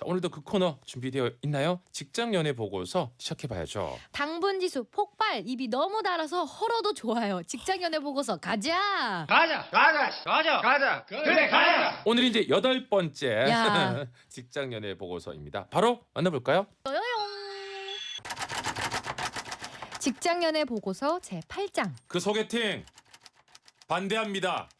자, 오늘도 그 코너 준비되어 있나요? 직장 연애 보고서 시작해 봐야죠. 당분 지수 폭발 입이 너무 달아서 헐어도 좋아요. 직장 연애 보고서 가자. 가자 가자 가자 가자 그래 가자 오늘 이제 여덟 번째 야. 직장 연애 보고서입니다. 바로 만나볼까요? 요 직장 연애 보고서 제 8장. 그 소개팅 반대합니다.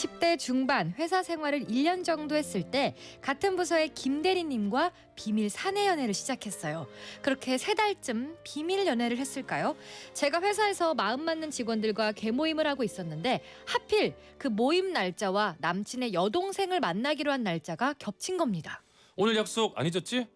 이십 대 중반 회사 생활을 1년 정도 했을 때 같은 부서의 김 대리님과 비밀 사내 연애를 시작했어요. 그렇게 세 달쯤 비밀 연애를 했을까요? 제가 회사에서 마음 맞는 직원들과 개모임을 하고 있었는데 하필 그 모임 날짜와 남친의 여동생을 만나기로 한 날짜가 겹친 겁니다. 오늘 약속 안 잊었지?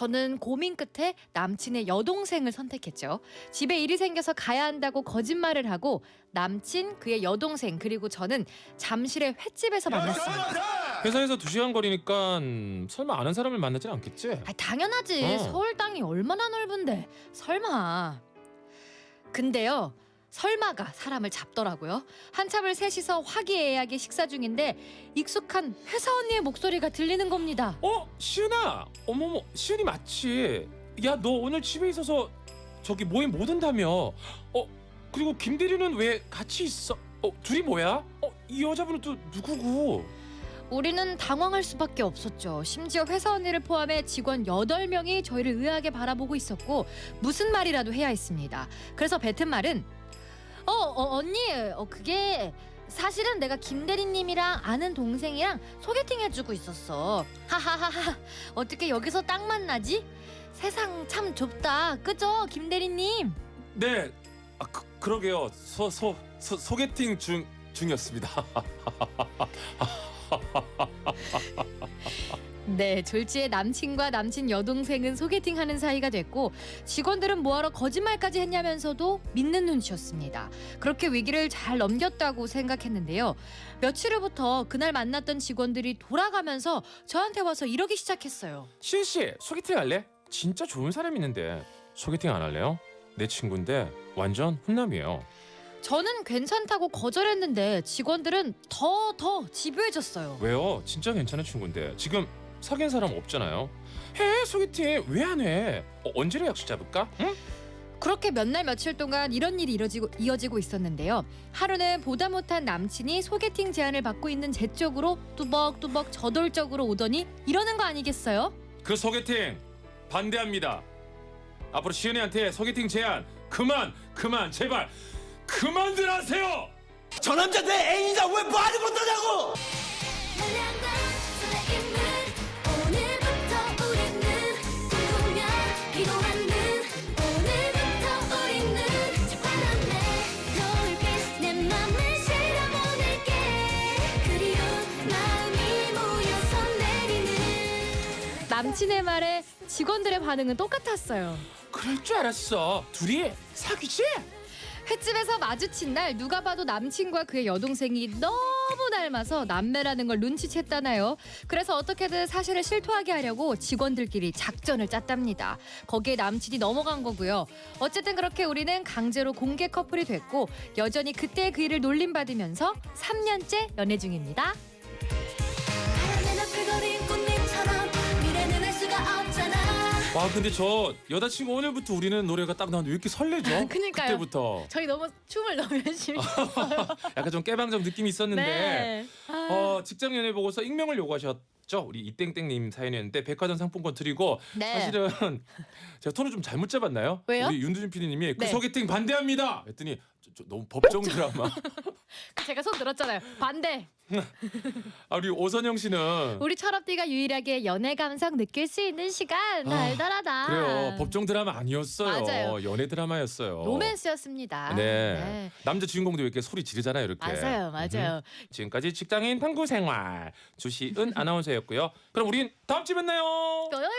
저는 고민 끝에 남친의 여동생을 선택했죠. 집에 일이 생겨서 가야 한다고 거짓말을 하고 남친, 그의 여동생 그리고 저는 잠실의 횟집에서 만났습니다. 회사에서 두 시간 거리니까 음, 설마 아는 사람을 만나진 않겠지? 아, 당연하지. 어. 서울 땅이 얼마나 넓은데. 설마. 근데요. 설마가 사람을 잡더라고요. 한참을 셋이서 화기애애하게 식사 중인데 익숙한 회사 언니의 목소리가 들리는 겁니다. 어 시은아 어머머 시은이 맞지? 야 너 오늘 집에 있어서 저기 모임 못 온다며? 어 그리고 김 대리는 왜 같이 있어? 어 둘이 뭐야? 어 이 여자분은 또 누구고? 우리는 당황할 수밖에 없었죠. 심지어 회사 언니를 포함해 직원 8명이 저희를 의아하게 바라보고 있었고 무슨 말이라도 해야 했습니다. 그래서 뱉은 말은 어, 어 언니 어 그게 사실은 내가 김 대리님이랑 아는 동생이랑 소개팅 해주고 있었어. 하하하하 어떻게 여기서 딱 만나지? 세상 참 좁다. 그죠 김 대리님? 네, 아 그, 그러게요. 소 소 소, 소개팅 중 중이었습니다. 네, 졸지에 남친과 남친 여동생은 소개팅하는 사이가 됐고 직원들은 뭐하러 거짓말까지 했냐면서도 믿는 눈치였습니다. 그렇게 위기를 잘 넘겼다고 생각했는데요. 며칠 후부터 그날 만났던 직원들이 돌아가면서 저한테 와서 이러기 시작했어요. 시은 씨 소개팅 할래? 진짜 좋은 사람 있는데 소개팅 안 할래요? 내 친구인데 완전 훈남이에요. 저는 괜찮다고 거절했는데 직원들은 더더 집요해졌어요. 왜요? 진짜 괜찮은 친구인데 지금 사귄 사람 없잖아요. 해 소개팅 왜 안 해? 어, 언제로 약속 잡을까? 응? 그렇게 몇 날 며칠 동안 이런 일이 이어지고, 이어지고 있었는데요. 하루는 보다 못한 남친이 소개팅 제안을 받고 있는 제 쪽으로 뚜벅뚜벅 저돌적으로 오더니 이러는 거 아니겠어요? 그 소개팅 반대합니다. 앞으로 시은이한테 소개팅 제안 그만 그만 제발 그만들 하세요. 저 남자 내 애인이다 왜 말을 못하냐고 남친의 말에 직원들의 반응은 똑같았어요. 그럴 줄 알았어. 둘이 사귀지? 횟집에서 마주친 날 누가 봐도 남친과 그의 여동생이 너무 닮아서 남매라는 걸 눈치챘다나요. 그래서 어떻게든 사실을 실토하게 하려고 직원들끼리 작전을 짰답니다. 거기에 남친이 넘어간 거고요. 어쨌든 그렇게 우리는 강제로 공개 커플이 됐고 여전히 그때의 그 일을 놀림받으면서 3년째 연애 중입니다. 와 근데 저 여자친구 오늘부터 우리는 노래가 딱 나왔는데 왜 이렇게 설레죠? 그니까요. 그때부터 저희 너무 춤을 너무 열심히 약간 좀 깨방정 느낌이 있었는데 네. 어, 직장 연애 보고서 익명을 요구하셨죠. 우리 이땡땡님 사연이었는데 백화점 상품권 드리고 네. 사실은 제가 톤을 좀 잘못 잡았나요? 왜요? 우리 윤두준 PD님이 그 네. 소개팅 반대합니다. 했더니 저, 저 너무 법정 드라마. 제가 손 들었잖아요. 반대. 아, 우리 오선영 씨는 우리 철업디가 유일하게 연애 감성 느낄 수 있는 시간 아, 달달하다. 그래요. 법정 드라마 아니었어요. 맞아요. 연애 드라마였어요. 로맨스였습니다. 네. 남자 주인공도 이렇게 소리 지르잖아요, 이렇게. 맞아요, 맞아요. 음. 지금까지 직장인 탐구 생활 주시은 아나운서였고요. 그럼 우린 다음 주에 만나요. 뾰요용.